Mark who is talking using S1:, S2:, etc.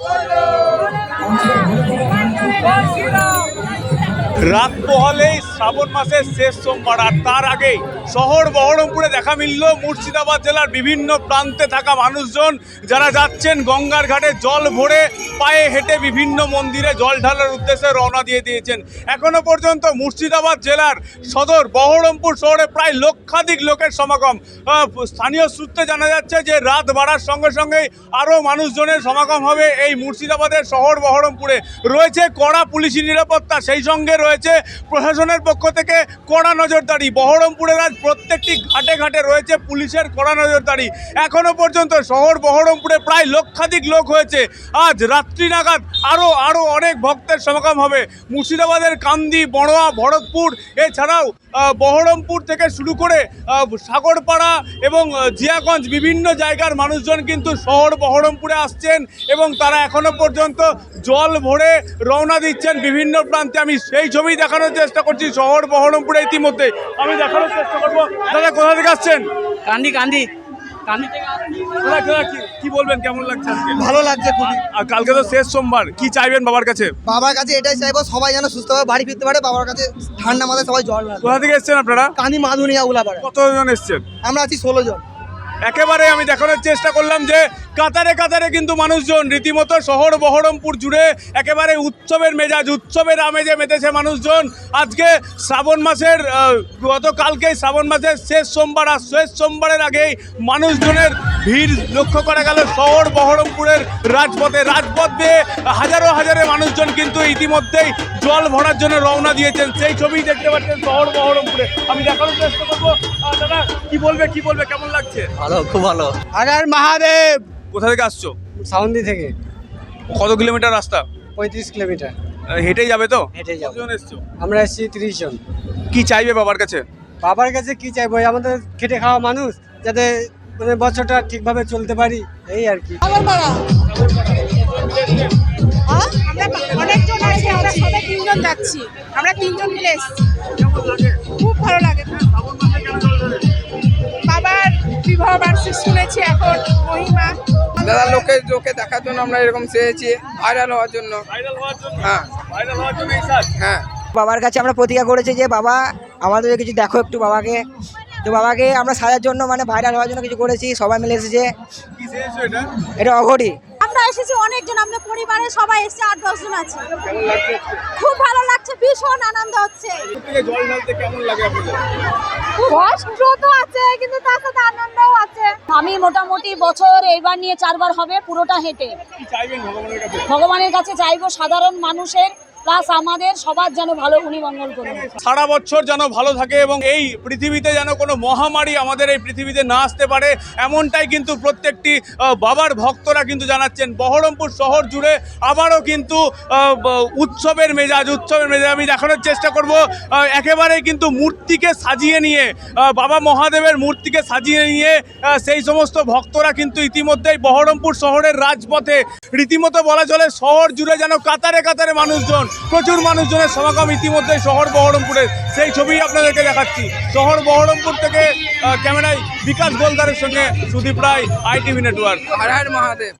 S1: Thank you. রাত পোহালেই শ্রাবণ মাসের শেষ সোমবার, আর তার আগেই শহর বহরমপুরে দেখা মিলল মুর্শিদাবাদ জেলার বিভিন্ন প্রান্তে থাকা মানুষজন যারা যাচ্ছেন গঙ্গার ঘাটে জল ভরে পায়ে হেঁটে বিভিন্ন মন্দিরে জল ঢালার উদ্দেশ্যে রওনা দিয়ে দিয়েছেন। এখনও পর্যন্ত মুর্শিদাবাদ জেলার সদর বহরমপুর শহরে প্রায় লক্ষাধিক লোকের সমাগম। স্থানীয় সূত্রে জানা যাচ্ছে যে রাত বাড়ার সঙ্গে সঙ্গেই আরও মানুষজনের সমাগম হবে এই মুর্শিদাবাদের শহর বহরমপুরে। রয়েছে কড়া পুলিশি নিরাপত্তা, সেই সঙ্গে রয়েছে। প্রশাসনের পক্ষ থেকে কড়া নজরদারি। বহরমপুরের আজ প্রত্যেকটি ঘাটে ঘাটে রয়েছে পুলিশের কড়া নজরদারি। এখনও পর্যন্ত শহর বহরমপুরে প্রায় লক্ষাধিক লোক হয়েছে। আজ রাত্রি নাগাদ আরও আরও অনেক ভক্তের সমাগম হবে। মুর্শিদাবাদের কান্দি, বড়োয়া, ভরতপুর, এছাড়াও বহরমপুর থেকে শুরু করে সাগরপাড়া এবং জিয়াগঞ্জ বিভিন্ন জায়গার মানুষজন কিন্তু শহর বহরমপুরে আসছেন এবং তারা এখনও পর্যন্ত জল ভরে রওনা দিচ্ছেন বিভিন্ন প্রান্তে। আমি সেই ছবি দেখানোর চেষ্টা করছি শহর বহরমপুরে ইতিমধ্যে। আমি দেখানোর চেষ্টা করব। দাদা কোথা থেকে আসছেন?
S2: কান্দি কান্দি।
S1: কি- কি বলবেন? কেমন লাগছে
S3: ভালো লাগছে খুবই।
S1: আর কালকে তো শেষ সোমবার। কি চাইবেন বাবার কাছে?
S3: বাবার কাছে এটাই চাইব সবাই যেন সুস্থভাবে বাড়ি ফিরতে পারে বাবার কাছে ঠান্ডা মাথায় সবাই জল
S1: কোথা থেকে এসছেন আপনারা?
S3: কানি মাধুনিয়া উলাপাড়া।
S1: কতজন এসছেন?
S3: আমরা আছি ষোলো জন।
S1: একেবারে আমি দেখানোর চেষ্টা করলাম যে কাতারে কাতারে কিন্তু মানুষজন রীতিমতো শহর বহরমপুর জুড়ে একেবারে উৎসবের মেজাজ, উৎসবের আমেজে মেতেছে মানুষজন। আজকে শ্রাবণ মাসের গতকালকেই শ্রাবণ মাসের শেষ সোমবার, আর শেষ সোমবারের আগেই মানুষজনের ভিড় লক্ষ্য করা গেল শহর বহরমপুরের রাজপথে। রাজপথ দিয়ে হাজারো হাজারে মানুষজন কিন্তু ইতিমধ্যেই জল ভরার জন্য রওনা দিয়েছেন। সেই ছবি দেখতে পাচ্ছেন শহর বহরমপুরে। আমি দেখানোর চেষ্টা করব। দাদা কি বলবে কি বলবে কেমন লাগছে?
S2: ভালো খুব ভালো।
S3: আগার মহাদেব!
S1: কোথা থেকে আসছো?
S3: সাউন্দি থেকে।
S1: কত কিলোমিটার রাস্তা?
S3: পঁয়ত্রিশ কিলোমিটার।
S1: হেঁটেই যাবে তো?
S3: হেঁটেই যাব।
S1: কতজন এসছো?
S3: আমরা এসেছি তিরিশ জন।
S1: কি চাইবে বাবার কাছে?
S3: বাবার কাছে কি চাইব? আমাদের খেটে খাওয়া মানুষ যাতে মানে বছরটা ঠিকভাবে চলতে পারি এই আর কি?
S4: আমরা অনেকজন আছি আমরা সবাই তিনজন যাচ্ছি। আমরা তিনজন মিলে এসেছি।
S5: দাদা লোকে লোকে দেখার জন্য আমরা এরকম চেয়েছি ভাইরাল হওয়ার জন্য।
S1: ভাইরাল হওয়ার জন্য?
S5: হ্যাঁ।
S1: ভাইরাল হওয়ার জন্য এই সাজ
S5: হ্যাঁ।
S6: বাবার কাছে আমরা প্রতিজ্ঞা করেছি যে বাবা আমাদের কিছু দেখো একটু বাবাকে। তো বাবাকে আমরা সাজার জন্য মানে ভাইরাল হওয়ার জন্য কিছু করেছি সবাই মিলে এসেছে।
S1: এটা?
S6: এটা অঘটি
S4: আমরা এসেছি অনেকজন আমাদের পরিবারের সবাই এসেছে আট দশজন আছে? খুব ভালো লাগছে ভীষণ আনন্দ হচ্ছে। কষ্ট তো আছে কিন্তু তার সাথে আনন্দও আছে।
S7: আমি মোটামুটি বছর এইবার নিয়ে চারবার হবে পুরোটা হেঁটে।
S1: ভগবানের কাছে?
S7: ভগবানের কাছে চাইব সাধারণ মানুষের প্লাস আমাদের সবার যেন ভালো উনি মঙ্গল করুন।
S1: সারা বছর যেন ভালো থাকে এবং এই পৃথিবীতে যেন কোনো মহামারী আমাদের এই পৃথিবীতে না আসতে পারে এমনটাই কিন্তু প্রত্যেকটি বাবার ভক্তরা কিন্তু জানাচ্ছেন। বহরমপুর শহর জুড়ে আবারও কিন্তু উৎসবের মেজাজ উৎসবের মেজাজ। আমি দেখানোর চেষ্টা করব আহ, একেবারেই কিন্তু মূর্তিকে সাজিয়ে নিয়ে বাবা মহাদেবের মূর্তিকে সাজিয়ে নিয়ে সেই সমস্ত ভক্তরা কিন্তু ইতিমধ্যেই বহরমপুর শহরের রাজপথে। রীতিমতো বলা চলে শহর জুড়ে যেন কাতারে কাতারে মানুষজন প্রচুর মানুষজনের সমাগম ইতিমধ্যে শহর বহরমপুরে। সেই ছবি আপনাদেরকে দেখাচ্ছি। শহর বহরমপুর থেকে ক্যামেরায় বিকাশ গোলদারের সঙ্গে সুদীপ রায়, আইটিভি নেটওয়ার্ক
S5: মহাদেব।